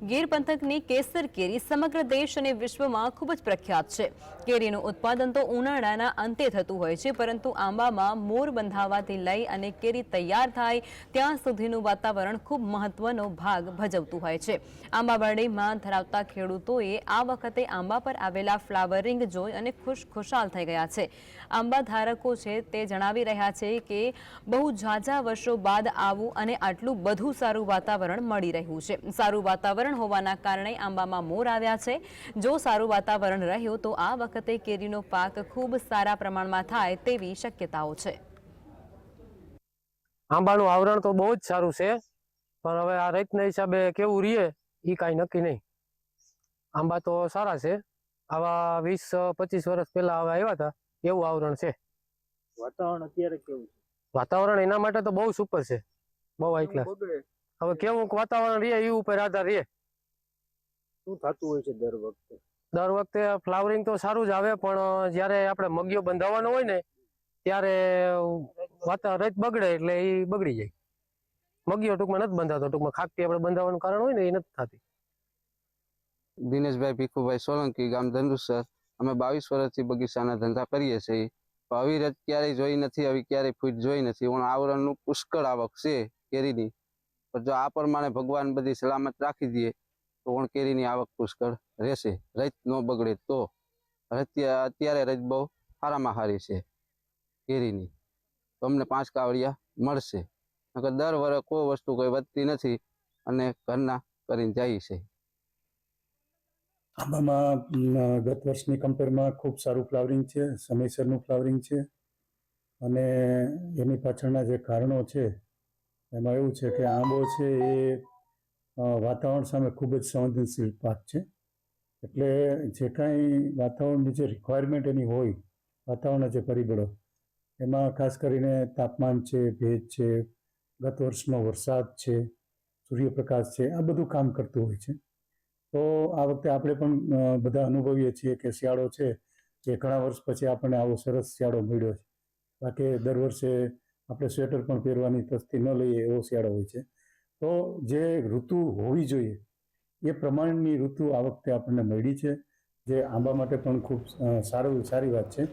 ગીર પંથકની કેસર કેરી સમગ્ર દેશ અને વિશ્વમાં ખૂબ જ પ્રખ્યાત છે. કેરીનું ઉત્પાદન તો ઉનાળાના અંતે થતું હોય છે, પરંતુ આંબામાં મોર બંધાવાથી લઈ અને કેરી તૈયાર થાય ત્યાં સુધીનું વાતાવરણ ખૂબ મહત્વનો ભાગ ભજવતું હોય છે. આંબાવાડીમાં ધરાવતા ખેડૂતોએ આ વખતે આંબા પર આવેલા ફ્લાવરિંગ જોઈ અને ખુશ ખુશાલ થઈ ગયા છે. આંબા ધારકો છે તે જણાવી રહ્યા છે કે બહુ ઝાઝા વર્ષો બાદ આવું અને આટલું બધું સારું વાતાવરણ મળી રહ્યું છે. સારું વાતાવરણ હોવાના કારણે આંબામાં મોર આવ્યા છે. જો સારું વાતાવરણ રહ્યું તો આ વખતે કેરીનો પાક ખૂબ સારા પ્રમાણમાં થાય તેવી શક્યતાઓ છે. આંબાનું આવરણ તો બહુ જ સારું છે પણ હવે આ રીતના હિસાબે કેવું રહીએ એ કાંઈ નક્કી નહીં. આંબા તો સારા છે આવા વીસ પચીસ વર્ષ પહેલા હવે આવ્યા હતા એવું આવરણ છે. વાતાવરણ અત્યારે કેવું છે? વાતાવરણ એના માટે તો બહુ સુપર છે બહુ હાઈ ક્લાસ હવે કેવું વાતાવરણ રહે એ ઉપર આધાર રહે શું થતું હોય છે દર વખતે? દર વખતે ફ્લાવરિંગ તો સારું જ આવે પણ જ્યારે આપણે મગીઓ બંધાવવાનો હોય ને ત્યારે વાતાવરણ બગડે એટલે એ બગડી જાય. મગીઓ ટૂંકમાં નથી બંધાતો ટૂંકમાં ખાકતી આપણે બંધાવવાનું કારણ હોય ને એ નથી થતી. દિનેશભાઈ ભીખુભાઈ સોલંકી ગામ ધનુસર અમે બાવીસ વર્ષથી બગીચાના ધંધા કરીએ છીએ. આવી રજ ક્યારેય જોઈ નથી આવી ક્યારેય ફૂટ જોઈ નથી. પણ આવરણનું પુષ્કળ આવક છે કેરીની. પણ જો આ પ્રમાણે ભગવાન બધી સલામત રાખી દે તો પણ કેરીની આવક પુષ્કળ રહેશે. રજ ન બગડે તો. અત્યારે રજ બહુ સારામાં સારી છે કેરીની. તો અમને પાંચ કાવડિયા મળશે. નકર દર વર્ષે કોઈ વસ્તુ કોઈ વધતી નથી અને ઘરના કરીને જાય છે. આંબામાં ગત વર્ષની કમ્પેરમાં ખૂબ સારું ફ્લાવરિંગ છે, સમયસરનું ફ્લાવરિંગ છે. અને એની પાછળના જે કારણો છે, એમાં એવું છે કે આંબો છે એ વાતાવરણ સામે ખૂબ જ સંવેદનશીલ પાક છે. એટલે જે કાંઈ વાતાવરણની જે રિક્વાયરમેન્ટ એની હોય, વાતાવરણના જે પરિબળો, એમાં ખાસ કરીને તાપમાન છે, ભેજ છે, ગત વર્ષનો વરસાદ છે, સૂર્યપ્રકાશ છે, આ બધું કામ કરતું હોય છે. તો આ વખતે આપણે પણ બધા અનુભવીએ છીએ કે શિયાળો છે એ ઘણા વર્ષ પછી આપણને આવો સરસ શિયાળો મળ્યો છે. બાકી દર વર્ષે આપણે સ્વેટર પણ પહેરવાની તસ્તી ન લઈએ એવો શિયાળો હોય છે. તો જે ઋતુ હોવી જોઈએ, એ પ્રમાણની ઋતુ આ વખતે આપણને મળી છે, જે આંબા માટે પણ ખૂબ સારું, સારી વાત છે.